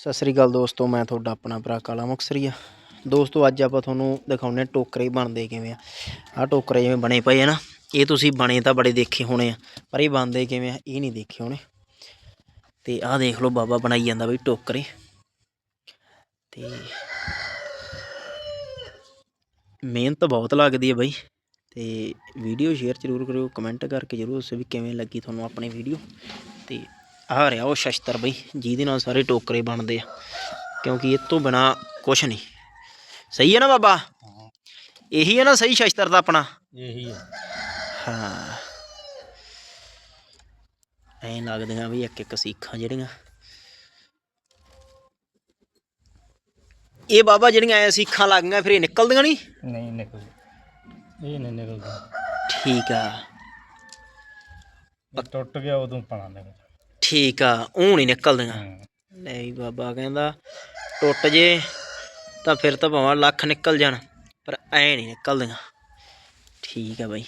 ਸਤਿ ਸ੍ਰੀ ਅਕਾਲ ਦੋਸਤੋ, ਮੈਂ ਤੁਹਾਡਾ ਆਪਣਾ ਭਰਾ ਕਾਲਾ ਮੁਕਸਰੀਆ ਦੋਸਤੋ, ਅੱਜ ਆਪਾਂ ਤੁਹਾਨੂੰ ਦਿਖਾਉਨੇ ਟੋਕਰੇ ਬਣਦੇ ਕਿਵੇਂ ਆ। ਆਹ ਟੋਕਰੇ ਜਿਵੇਂ ਬਣੇ ਪਏ ਆ ਨਾ, ਇਹ ਤੁਸੀਂ ਬਣੇ ਤਾਂ ਬੜੇ ਦੇਖੇ ਹੋਣੇ ਆ, ਪਰ ਇਹ ਬਣਦੇ ਕਿਵੇਂ ਆ, ਇਹ ਨਹੀਂ ਦੇਖੇ ਹੋਣੇ। ਤੇ ਆਹ ਦੇਖ ਲਓ, ਬਾਬਾ ਬਣਾਈ ਜਾਂਦਾ ਬਈ ਟੋਕਰੇ। ਤੇ ਮਿਹਨਤ ਬਹੁਤ ਲੱਗਦੀ ਹੈ ਬਈ। ਤੇ ਵੀਡੀਓ ਸ਼ੇਅਰ ਜ਼ਰੂਰ ਕਰਿਓ, ਕਮੈਂਟ ਕਰਕੇ ਜ਼ਰੂਰ ਦੱਸਿਓ ਵੀ ਕਿਵੇਂ ਲੱਗੀ ਤੁਹਾਨੂੰ ਆਪਣੀ ਵੀਡੀਓ। ਤੇ ਆਹ ਰਿਹਾ ਉਹ ਸ਼ਸਤਰ ਬਈ ਜਿਹਦੇ ਨਾਲ ਸਾਰੇ ਟੋਕਰੇ ਬਣਦੇ ਆ। ਕਿਉਂਕਿ ਇਹ ਤੋਂ ਬਿਨਾ ਕੁਛ ਨਹੀਂ। ਸਹੀ ਹੈ ਨਾ ਬਾਬਾ? ਇਹੀ ਹੈ ਨਾ ਸਹੀ ਸ਼ਸਤਰ ਦਾ ਆਪਣਾ? ਇਹੀ ਹੈ। ਹਾਂ। ਐਂ ਲੱਗਦੀਆਂ ਵੀ ਇੱਕ ਇੱਕ ਸੀਖਾਂ ਜਿਹੜੀਆਂ। ਇਹ ਬਾਬਾ ਜਿਹੜੀਆਂ ਐ ਸੀਖਾਂ ਲੱਗੀਆਂ ਫਿਰ ਇਹ ਨਿਕਲਦੀਆਂ ਨਹੀਂ? ਨਹੀਂ ਨਿਕਲ ਇਹ ਨਹੀਂ ਨਿਕਲਦਾ ਠੀਕ ਆ। ਟੁੱਟ ਗਿਆ ਉਦੋਂ ਪਣਾ ਨਿਕਲ ਠੀਕ ਆ ਉਹ ਨਹੀਂ ਨਿਕਲਦੀਆਂ। ਨਹੀਂ ਬਾਬਾ ਕਹਿੰਦਾ ਟੁੱਟ ਜੇ ਤਾਂ ਫਿਰ ਤਾਂ ਭਾਵੇਂ ਲੱਖ ਨਿਕਲ ਜਾਣ ਪਰ ਐ ਨਹੀਂ ਨਿਕਲਦੀਆਂ। ਠੀਕ ਆ ਬਾਈ।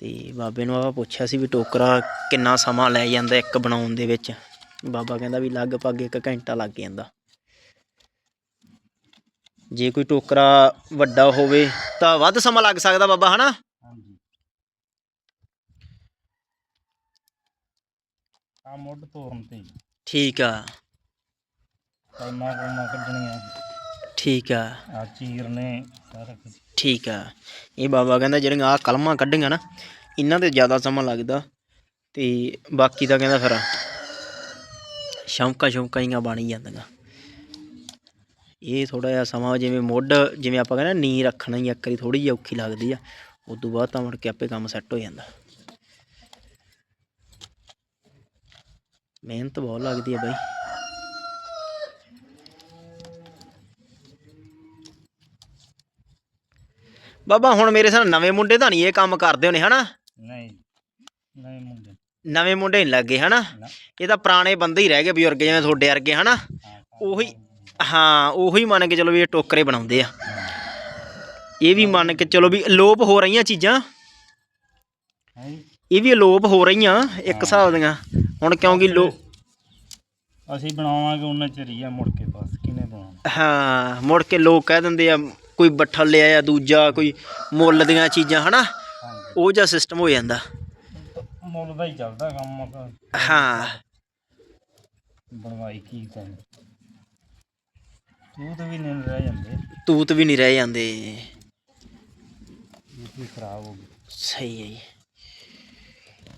ਤੇ ਬਾਬੇ ਨੂੰ ਆਪਾਂ ਪੁੱਛਿਆ ਸੀ ਵੀ ਟੋਕਰਾ ਕਿੰਨਾ ਸਮਾਂ ਲੈ ਜਾਂਦਾ ਇੱਕ ਬਣਾਉਣ ਦੇ ਵਿੱਚ। ਬਾਬਾ ਕਹਿੰਦਾ ਵੀ ਲਗਭਗ 1 ਘੰਟਾ ਲੱਗ ਜਾਂਦਾ। ਜੇ ਕੋਈ ਟੋਕਰਾ ਵੱਡਾ ਹੋਵੇ ਤਾਂ ਵੱਧ ਸਮਾਂ ਲੱਗ ਸਕਦਾ ਬਾਬਾ ਹਨਾ ਹਾਂਜੀ ਆ ਮੁੱਢ ਤੋਰਨ ਤੇ ਠੀਕ ਆ। ਕੱਢਣੀਆਂ ਠੀਕ ਆ। ਆ ਚੀਰ ਨੇ ਸਾਰਾ ਕੁਝ ਠੀਕ ਆ। ਇਹ ਬਾਬਾ ਕਹਿੰਦਾ ਜਿਹੜੀਆਂ ਆ ਕਲਮਾਂ ਕੱਢੀਆਂ ਨਾ ਇਹਨਾਂ ਤੇ ਜ਼ਿਆਦਾ ਸਮਾਂ ਲੱਗਦਾ। ਤੇ ਬਾਕੀ ਤਾਂ ਕਹਿੰਦਾ ਫਿਰ ਸ਼ੌਂਕਾਂ ਸ਼ੌਂਕਾਂ ਹੀ ਬਣ ਜਾਂਦੀਆਂ। ਇਹ ਥੋੜਾ ਜਿਹਾ ਸਮਾਂ ਜਿਵੇਂ ਮੁੱਢ ਜਿਵੇਂ ਆਪਾਂ ਕਹਿੰਦੇ ਨੀ ਰੱਖਣਾ ਹੀ ਇੱਕ ਵਾਰੀ ਥੋੜੀ ਜਿਹੀ ਔਖੀ ਲੱਗਦੀ ਆ ਉਸ ਤੋਂ ਬਾਅਦ ਤਾਂ ਮੁੜ ਕੇ ਆਪੇ ਕੰਮ ਸੈੱਟ ਹੋ ਜਾਂਦਾ। ਮਿਹਨਤ ਬਹੁਤ ਲੱਗਦੀ ਆ ਬਾਈ। ਬਾਬਾ ਹੁਣ ਮੇਰੇ ਸਾਹ ਨਵੇਂ ਮੁੰਡੇ ਤਾਂ ਨਹੀਂ ਇਹ ਕੰਮ ਕਰਦੇ ਹੋਣੇ ਹਨਾ? ਨਹੀਂ ਮੁੰਡੇ। ਨਵੇਂ ਮੁੰਡੇ ਨਹੀਂ ਲੱਗੇ ਹਨਾ? ਇਹ ਤਾਂ ਪੁਰਾਣੇ ਬੰਦੇ ਹੀ ਰਹਿ ਗਏ ਬਜ਼ੁਰਗ ਜਿਵੇਂ ਤੁਹਾਡੇ ਵਰਗੇ ਹਨਾ? ਹਾਂ ਉਹੀ ਹਾਂ ਉਹੀ ਮੰਨ ਕੇ ਚਲੋ ਵੀ ਇਹ ਟੋਕਰੇ ਬਣਾਉਂਦੇ ਆ। ਇਹ ਵੀ ਮੰਨ ਕੇ ਚਲੋ ਵੀ ਅਲੋਪ ਹੋ ਰਹੀਆਂ ਚੀਜ਼ਾਂ। ਹੈ? ਇਹ ਵੀ ਅਲੋਪ ਹੋ ਰਹੀਆਂ ਇੱਕ ਹਿਸਾਬ ਦੀਆਂ। ਹੁਣ ਕਿਉਂਕਿ ਲੋ ਅਸੀਂ ਬਣਾਵਾਂਗੇ ਉਹਨਾਂ ਚਿਰ ਹੀ ਆ ਮੁੜ ਕੇ ਬਸ ਕਿਨੇ ਬਣਾਉਣਾ? ਹਾਂ ਮੁੜ ਕੇ ਲੋਕ ਕਹਿ ਦਿੰਦੇ ਆ ਕੋਈ ਬੱਠਲ ਲਿਆ ਆ ਦੂਜਾ ਕੋਈ ਮੁੱਲ ਦੀਆਂ ਚੀਜ਼ਾਂ ਹਨਾ? ਉਹ ਜਿਹਾ ਸਿਸਟਮ ਹੋ ਜਾਂਦਾ। ਮੁੱਲ ਦਾ ਹੀ ਚੱਲਦਾ ਕੰਮ। ਹਾਂ। ਬਣਵਾਈ ਕੀ ਕਰਨ ਤੂੰ। ਤਾਂ ਵੀ ਨਹੀਂ ਰਹਿ ਜਾਂਦੇ। ਤੂਤ ਵੀ ਨਹੀਂ ਰਹਿ ਜਾਂਦੇ। ਖਰਾਬ ਹੋ ਗਈ। ਸਹੀ ਹੈ ਜੀ।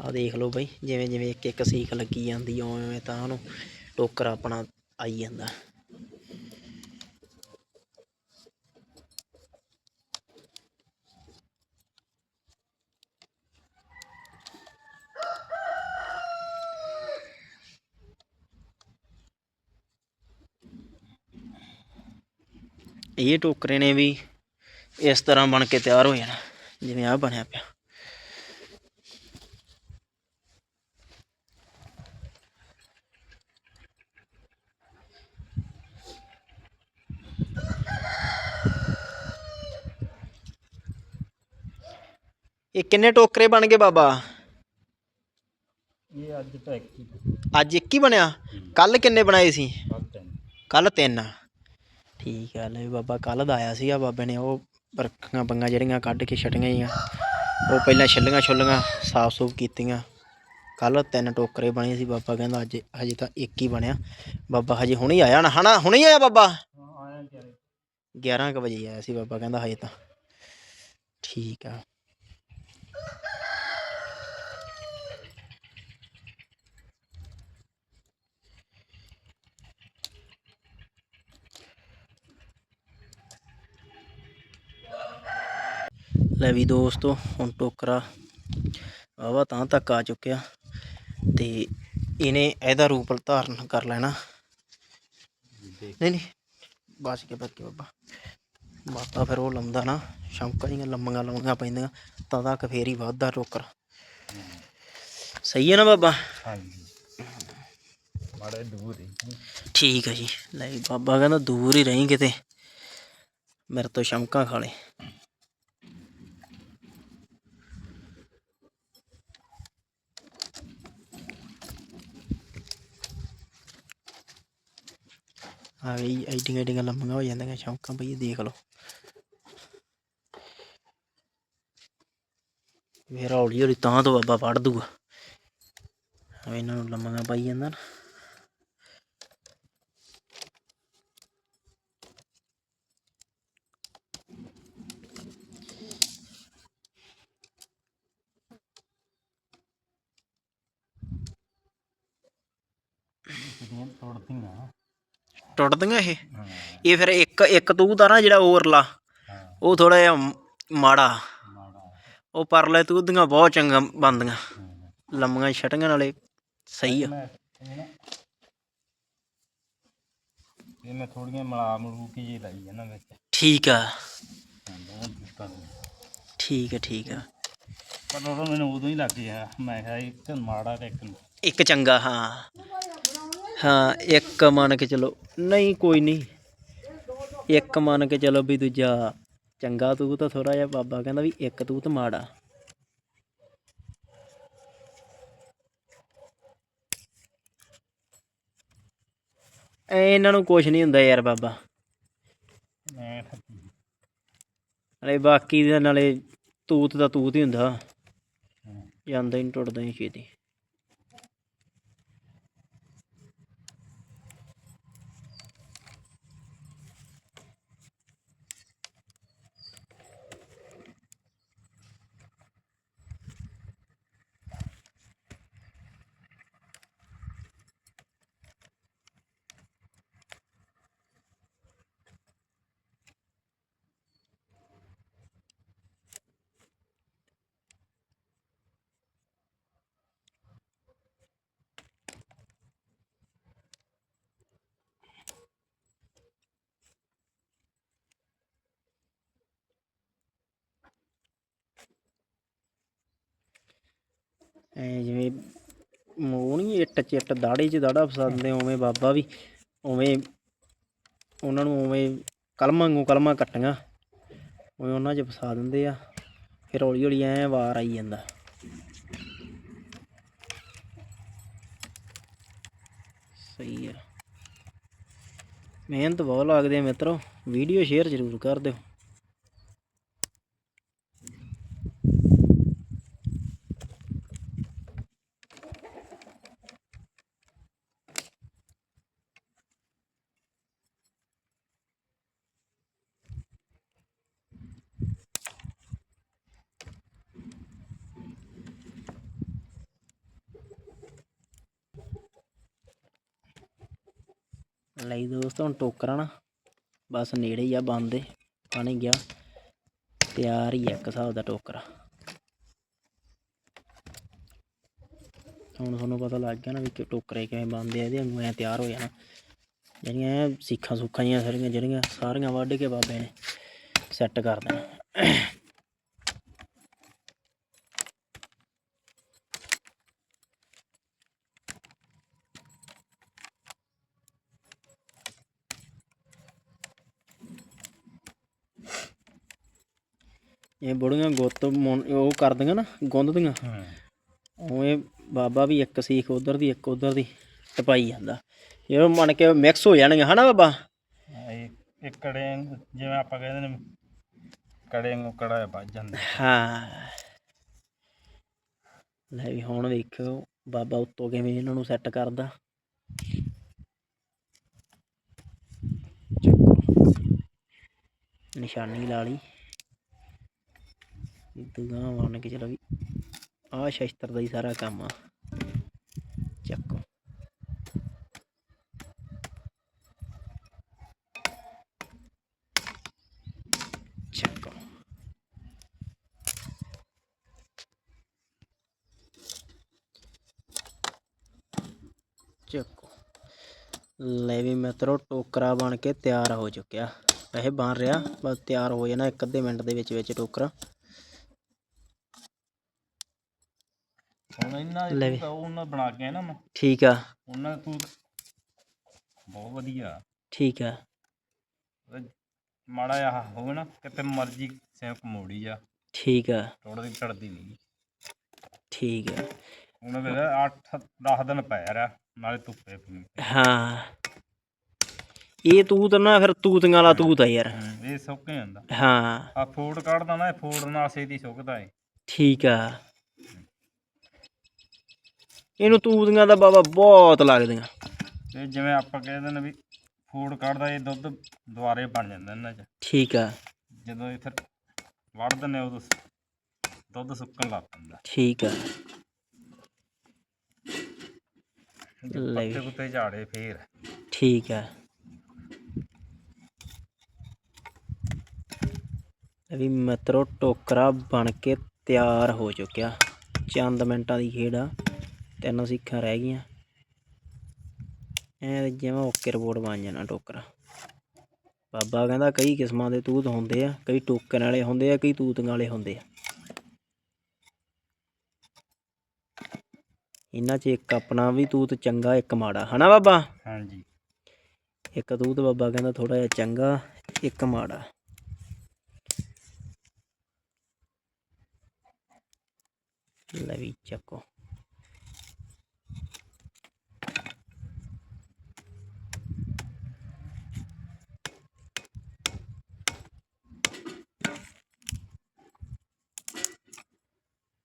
ਆ ਦੇਖ ਲਓ ਬਈ, ਜਿਵੇਂ ਜਿਵੇਂ ਇੱਕ ਇੱਕ ਸੀਖ ਲੱਗੀ ਜਾਂਦੀ ਆ ਉਵੇਂ ਉਵੇਂ ਤਾਂ ਉਹਨੂੰ ਟੋਕਰ ਆਪਣਾ ਆਈ ਜਾਂਦਾ। ਇਹ ਟੋਕਰੇ ਨੇ ਵੀ ਇਸ ਤਰ੍ਹਾਂ ਬਣ ਕੇ ਤਿਆਰ ਹੋ ਜਾਣਾ, ਜਿਵੇਂ ਆ ਬਣਿਆ ਪਿਆ। ਇਹ ਕਿੰਨੇ ਟੋਕਰੇ ਬਣ ਗਏ ਬਾਬਾ? ਇਹ ਅੱਜ ਤਾਂ ਇੱਕ ਹੀ। ਅੱਜ ਇੱਕ ਹੀ ਬਣਿਆ? ਕੱਲ ਕਿੰਨੇ ਬਣਾਏ ਸੀ? ਕੱਲ ਤਿੰਨ। ਠੀਕ ਆ ਲੈ ਬਾਬਾ ਕੱਲ ਦਾ ਆਇਆ ਸੀਗਾ ਬਾਬੇ ਨੇ ਉਹ ਬਰਖਾਂ ਬੰਗਾਂ ਜਿਹੜੀਆਂ ਕੱਢ ਕੇ ਛਟੀਆਂ ਹੀ ਆ ਉਹ ਪਹਿਲਾਂ ਛੱਲੀਆਂ ਛੁੱਲੀਆਂ ਸਾਫ਼ ਸੂਫ ਕੀਤੀਆਂ। ਕੱਲ ਤਿੰਨ ਟੋਕਰੇ ਬਣੇ ਸੀ ਬਾਬਾ ਕਹਿੰਦਾ ਅੱਜ ਹਜੇ ਤਾਂ ਇੱਕ ਹੀ ਬਣਿਆ। ਬਾਬਾ ਹਜੇ ਹੁਣੇ ਆਇਆ ਨਾ ਹਨਾ? ਹੁਣੇ ਆਇਆ ਬਾਬਾ? ਆਇਆ ਕਿਹੜੇ 11 ਕੁ ਵਜੇ ਆਇਆ ਸੀ ਬਾਬਾ ਕਹਿੰਦਾ ਹਜੇ ਤਾਂ। ਠੀਕ ਆ। ਲੈ ਵੀ ਦੋਸਤੋ ਹੁਣ ਟੋਕਰਾ ਵਾਹਵਾ ਤਾਂ ਤੱਕ ਆ ਚੁੱਕਿਆ ਤੇ ਇਹਨੇ ਇਹਦਾ ਰੂਪ ਧਾਰਨ ਕਰ ਲੈਣਾ। ਨਹੀਂ ਨਹੀਂ ਬਚ ਕੇ ਬਚ ਕੇ ਬਾਬਾ। ਬਾਬਾ ਫਿਰ ਉਹ ਲੰਦਾ ਨਾ ਸ਼ੌਂਕਾਂ ਦੀਆਂ ਲੰਮੀਆਂ ਲਾਉਣੀਆਂ ਪੈਂਦੀਆਂ ਤਾਂ ਤੱਕ ਫੇਰ ਹੀ ਵੱਧਦਾ ਟੋਕਰਾ। ਸਹੀ ਹੈ ਨਾ ਬਾਬਾ? ਹਾਂਜੀ। ਮਾੜੇ ਦੂਰ ਹੀ। ਠੀਕ ਹੈ ਜੀ। ਲੈ ਬਾਬਾ ਕਹਿੰਦਾ ਦੂਰ ਹੀ ਰਹੀਂ ਕਿਤੇ ਮੇਰੇ ਤੋਂ ਸ਼ਮਕਾਂ ਖਾ ਲੈ ਆ ਵੀ ਐਡੀਆਂ ਐਡੀਆਂ ਲੰਮੀਆਂ ਹੋ ਜਾਂਦੀਆਂ ਸ਼ੌਂਕਾਂ ਬਈ ਇਹ ਦੇਖ ਲਓ ਫਿਰ ਹੌਲੀ ਹੌਲੀ ਤਾਂ ਤੋਂ ਬਾਬਾ ਫੜ ਦੂਗਾ ਐਵੇਂ ਇਹਨਾਂ ਨੂੰ ਲੰਮੀਆਂ ਪਾਈ ਜਾਂਦਾ ਨਾ ਜਿਹੜੀਆਂ ਤੋੜਦੀਆਂ ਟੁੱਟਦੀਆਂ ਇਹ। ਇਹ ਫਿਰ ਇੱਕ ਇੱਕ ਤੂਤ ਆ ਨਾ ਜਿਹੜਾ ਓਰਲਾ ਉਹ ਥੋੜਾ ਜਿਹਾ ਮਾੜਾ। ਉਹ ਪਰਲੇ ਤੂਤ ਦੀਆਂ ਬਹੁਤ ਚੰਗਾ ਬਣਦੀਆਂ। ਹਾਂ। ਲੰਮੀਆਂ ਛਟੀਆਂ ਨਾਲੇ ਸਹੀ ਆ। ਇਹ ਮੈਂ ਥੋੜੀਆਂ ਮਲਾ ਮਲੂ ਕੀ ਜੀ ਲਾਈ ਹੈ ਨਾ ਵਿੱਚ। ਠੀਕ ਆ। ਠੀਕ ਆ ਠੀਕ ਆ। ਪਰ ਉਦੋਂ ਮੈਨੂੰ ਉਦੋਂ ਹੀ ਲੱਗ ਗਿਆ। ਮੈਂ ਕਿਹਾ ਇੱਕ ਮਾੜਾ ਤੇ ਇੱਕ ਇੱਕ ਚੰਗਾ ਹਾਂ। ਹਾਂ ਇੱਕ ਮੰਨ ਕੇ ਚਲੋ। ਨਹੀਂ ਕੋਈ ਨਹੀਂ। ਇੱਕ ਮੰਨ ਕੇ ਚਲੋ ਵੀ ਦੂਜਾ ਚੰਗਾ ਤੂੰ ਤਾਂ ਥੋੜਾ ਜਿਹਾ ਬਾਬਾ ਕਹਿੰਦਾ ਵੀ ਇੱਕ ਤੂੰ ਤਾਂ ਮਾੜਾ। ਐ ਇਹਨਾਂ ਨੂੰ ਕੁਛ ਨਹੀਂ ਹੁੰਦਾ ਯਾਰ ਬਾਬਾ। ਨਾਲੇ ਬਾਕੀ ਦੇ ਨਾਲੇ ਤੂਤ ਦਾ ਤੂਤ ਹੀ ਹੁੰਦਾ। ਜਾਂਦਾ ਹੀ ਨਹੀਂ ਟੁੱਟਦਾ ਹੀ ਛੇਤੀ। ਐ ਜਿਵੇਂ ਉਹ ਨਹੀਂ ਇੱਟ ਚਿੱਟ ਦਾੜੇ 'ਚ ਦਾੜਾ ਫਸਾ ਦਿੰਦੇ ਉਵੇਂ ਬਾਬਾ ਵੀ, ਉਵੇਂ ਉਹਨਾਂ ਨੂੰ ਉਵੇਂ ਕਲਮਾਂ ਵਾਂਗੂ ਕਲਮਾਂ ਕੱਟੀਆਂ, ਉਵੇਂ ਉਹਨਾਂ 'ਚ ਫਸਾ ਦਿੰਦੇ ਆ, ਫਿਰ ਹੌਲੀ ਹੌਲੀ ਐ ਵਾਰ ਆਈ ਜਾਂਦਾ। ਸਹੀ ਆ। ਮਿਹਨਤ ਬਹੁਤ ਲੱਗਦੀ ਹੈ ਮਿੱਤਰੋ, ਵੀਡੀਓ ਸ਼ੇਅਰ ਜ਼ਰੂਰ ਕਰ ਦਿਓ। ਲਈ ਦੋਸਤ, ਹੁਣ ਟੋਕਰਾ ਨਾ, ਬਸ ਨੇੜੇ ਹੀ ਆ ਬੰਦੇ ਪਾਣੀ ਗਿਆ। ਤਿਆਰ ਹੀ ਆ ਇੱਕ ਹਿਸਾਬ ਦਾ ਟੋਕਰਾ। ਹੁਣ ਤੁਹਾਨੂੰ ਪਤਾ ਲੱਗ ਗਿਆ ਨਾ ਵੀ ਕਿ ਟੋਕਰੇ ਕਿਵੇਂ ਬਣਦੇ ਆ ਇਹਦੇ ਵਾਂਗੂ ਐ ਤਿਆਰ ਹੋ ਜਾਣਾ। ਜਿਹੜੀਆਂ ਸਿੱਖਾਂ ਸੁੱਖਾਂ ਜੀਆਂ ਸਾਰੀਆਂ, ਜਿਹੜੀਆਂ ਸਾਰੀਆਂ ਵੱਢ ਕੇ ਬਾਬੇ ਨੇ ਸੈੱਟ ਕਰ ਦੇਣਾ। ਇਹ ਬੁੜੀਆਂ ਗੁੱਤ ਉਹ ਕਰਦੀਆਂ ਨਾ ਗੁੰਦਦੀਆਂ। ਹਾਂ। ਉਵੇਂ ਬਾਬਾ ਵੀ ਇੱਕ ਸੀਖ ਉਧਰ ਦੀ ਇੱਕ ਉਧਰ ਦੀ ਟਪਾਈ ਜਾਂਦਾ। ਇਹ ਮੰਨ ਕੇ ਮਿਕਸ ਹੋ ਜਾਣਗੇ ਹਨਾ ਬਾਬਾ? ਇਹ ਇੱਕ ਕੜੇ ਨੂੰ ਜਿਵੇਂ ਆਪਾਂ ਕਹਿੰਦੇ ਨੇ ਕੜੇ ਨੂੰ ਕੜਾ ਵੱਜ ਜਾਂਦਾ। ਹਾਂ। ਲੈ ਵੀ ਹੁਣ ਵੇਖੋ ਬਾਬਾ ਉੱਤੋਂ ਕਿਵੇਂ ਇਹਨਾਂ ਨੂੰ ਸੈੱਟ ਕਰਦਾ। ਨਿਸ਼ਾਨੀ ਲਾ ਲਈ। ਇਦਾਂ ਮੰਨ ਕੇ ਚਲੋ ਵੀ ਆਹ ਸ਼ਸਤਰ ਦਾ ਹੀ ਸਾਰਾ ਕੰਮ ਆ। ਚੱਕੋ। ਚੱਕੋ। ਚੱਕੋ। ਲੈ ਵੀ ਮਿੱਤਰੋ, ਟੋਕਰਾ ਬਣ ਕੇ ਤਿਆਰ ਹੋ ਚੁੱਕਿਆ। ਵੈਸੇ ਬਣ ਰਿਹਾ, ਬਸ ਤਿਆਰ ਹੋ ਜਾਣਾ ਇੱਕ ਅੱਧੇ ਮਿੰਟ ਦੇ ਵਿੱਚ ਵਿੱਚ ਟੋਕਰਾ ਹੁਣ ਇਹਨਾਂ ਲੈ ਵੀ। ਦੇ ਉਹ ਉਹਨਾਂ ਬਣਾ ਕੇ ਨਾ ਮੈਂ। ਠੀਕ ਆ। ਉਹਨਾਂ ਦਾ ਤੂੰ ਬਹੁਤ ਵਧੀਆ। ਠੀਕ ਆ। ਉਹਦਾ ਮਾੜਾ ਜਿਹਾ ਹੋਵੇ ਨਾ ਕਿਤੇ ਮਰਜ਼ੀ ਸੈਂਕ ਮੋੜੀ ਆ। ਠੀਕ ਆ। ਥੋੜੀ ਚੜਦੀ ਨਹੀਂ ਠੀਕ ਆ। ਹੁਣ ਵੇਲੇ 8 10 ਦਿਨ ਪੈ ਰਿਹਾ ਨਾਲੇ ਧੁੱਪੇ ਪਈ। ਹਾਂ। ਇਹ ਤੂਤ ਨਾ ਫਿਰ ਤੂਤੀਆਂ ਵਾਲਾ ਤੂਤ ਆ ਯਾਰ। ਇਹ ਸੁੱਕ ਜਾਂਦਾ। ਹਾਂ। ਆ ਫੂਡ ਕੱਢਦਾ ਨਾ ਇਹ ਫੂਡ ਨਾਲ ਛੇਤੀ ਸੁੱਕਦਾ ਏ। ਠੀਕ ਆ। ਇਹਨੂੰ ਤੂਤੀਆਂ ਦਾ ਬਾਬਾ ਬਹੁਤ ਲੱਗਦੀਆਂ। ਤੇ ਜਿਵੇਂ ਆਪਾਂ ਕਹਿੰਦੇ ਨੇ ਵੀ ਫੂਡ ਕੱਢਦਾ ਇਹ ਦੁੱਧ ਦੁਆਰੇ ਬਣ ਜਾਂਦਾ ਇਹਨਾਂ 'ਚ। ਠੀਕ ਆ। ਜਦੋਂ ਇਹ ਫਿਰ ਵੜ ਦਿੰਦੇ ਉਦੋਂ ਦੁੱਧ ਸੁੱਕਣ ਲੱਗ ਪੈਂਦਾ। ਠੀਕ ਆ। ਜੇ ਲੈ। ਵੀ। ਪੱਤੇ ਕੁੱਤੇ ਝਾੜੇ ਫੇਰ। ਠੀਕ ਆ। ਵੀ ਮਿੱਤਰੋ ਟੋਕਰਾ ਬਣ ਕੇ ਤਿਆਰ ਹੋ ਚੁੱਕਿਆ। ਚੰਦ ਮਿੰਟਾਂ ਦੀ ਖੇਡ ਆ। ਤਿੰਨ ਸਿੱਖਾਂ ਰਹਿ ਗਈਆਂ। ਐ ਜਿਵੇਂ ਓਕੇ ਰਿਪੋਰਟ ਬਣ ਜਾਣਾ ਟੋਕਰਾ। ਬਾਬਾ ਕਹਿੰਦਾ ਕਈ ਕਿਸਮਾਂ ਦੇ ਤੂਤ ਹੁੰਦੇ ਆ ਕਈ ਟੋਕਣ ਵਾਲੇ ਹੁੰਦੇ ਆ ਕਈ ਤੂਤੀਆਂ ਵਾਲੇ ਹੁੰਦੇ ਆ। ਇਹਨਾਂ 'ਚ ਇੱਕ ਆਪਣਾ ਵੀ ਤੂਤ ਚੰਗਾ ਇੱਕ ਮਾੜਾ। ਹਨਾ ਬਾਬਾ? ਹਾਂਜੀ। ਇੱਕ ਤੂਤ ਬਾਬਾ ਕਹਿੰਦਾ ਥੋੜਾ ਜਿਹਾ ਚੰਗਾ ਇੱਕ ਮਾੜਾ। ਲੈ ਵੀ ਚੱਕੋ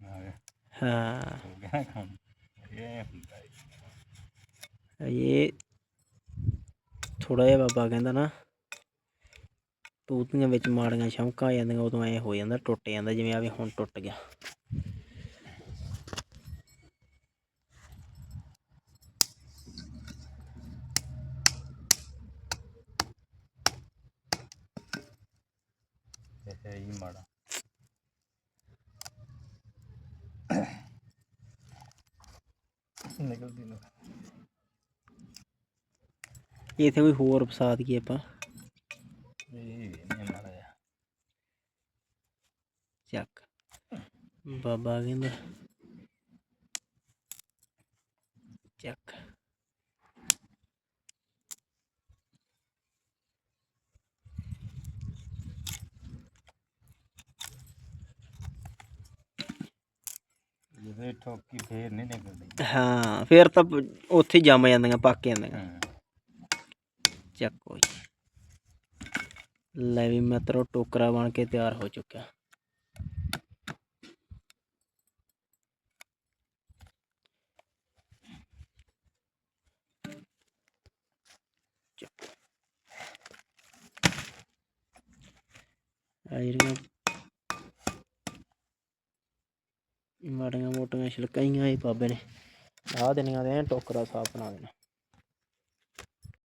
ਆ ਗਿਆ, ਹਾਂ। ਹੋ ਗਿਆ ਕੰਮ ਇਹ ਹੁੰਦਾ ਏ। ਇਹ ਥੋੜਾ ਜਿਹਾ ਬਾਬਾ ਕਹਿੰਦਾ ਨਾ, ਤੂਤੀਆਂ ਵਿੱਚ ਮਾੜੀਆਂ ਸ਼ੌਂਕਾਂ ਆ ਜਾਂਦੀਆਂ, ਉਦੋਂ ਐ ਹੋ ਜਾਂਦਾ, ਟੁੱਟ ਜਾਂਦਾ, ਜਿਵੇਂ ਆ ਵੀ ਹੁਣ ਟੁੱਟ ਗਿਆ। ਇਹ ਹੈ ਹੀ ਮਾੜਾ ਨਿਕਲਦੀ ਨਾ ਇੱਥੇ ਕੋਈ ਹੋਰ ਫਸਾ ਦਈਏ ਆਪਾਂ ਇਹ ਨਹੀਂ ਮਾੜਾ ਜਿਹਾ। ਚੱਕ ਬਾਬਾ ਕਹਿੰਦਾ ਚੱਕ ਠੋਕੀ ਫੇਰ ਨਹੀਂ ਨਿਕਲਦੀ। ਹਾਂ ਫਿਰ ਤਾਂ ਉੱਥੇ ਜੰਮ ਜਾਂਦੀਆਂ ਪੱਕ ਜਾਂਦੀਆਂ। ਹੂੰ। ਚੱਕੋ ਜੀ ਲੈ ਵੀ ਮਿੱਤਰੋ ਟੋਕਰਾ ਬਣ ਕੇ ਤਿਆਰ ਹੋ ਚੁੱਕਿਆ। ਆ ਜਿਹੜੀਆਂ ਮਾੜੀਆਂ ਮੋਟੀਆਂ ਛਿਲਕਾਈਆਂ ਇਹ ਬਾਬੇ ਨੇ। ਲਾ ਦੇਣੀਆਂ ਤੇ ਐਨ ਟੋਕਰਾ ਸਾਫ਼ ਬਣਾ ਦੇਣਾ।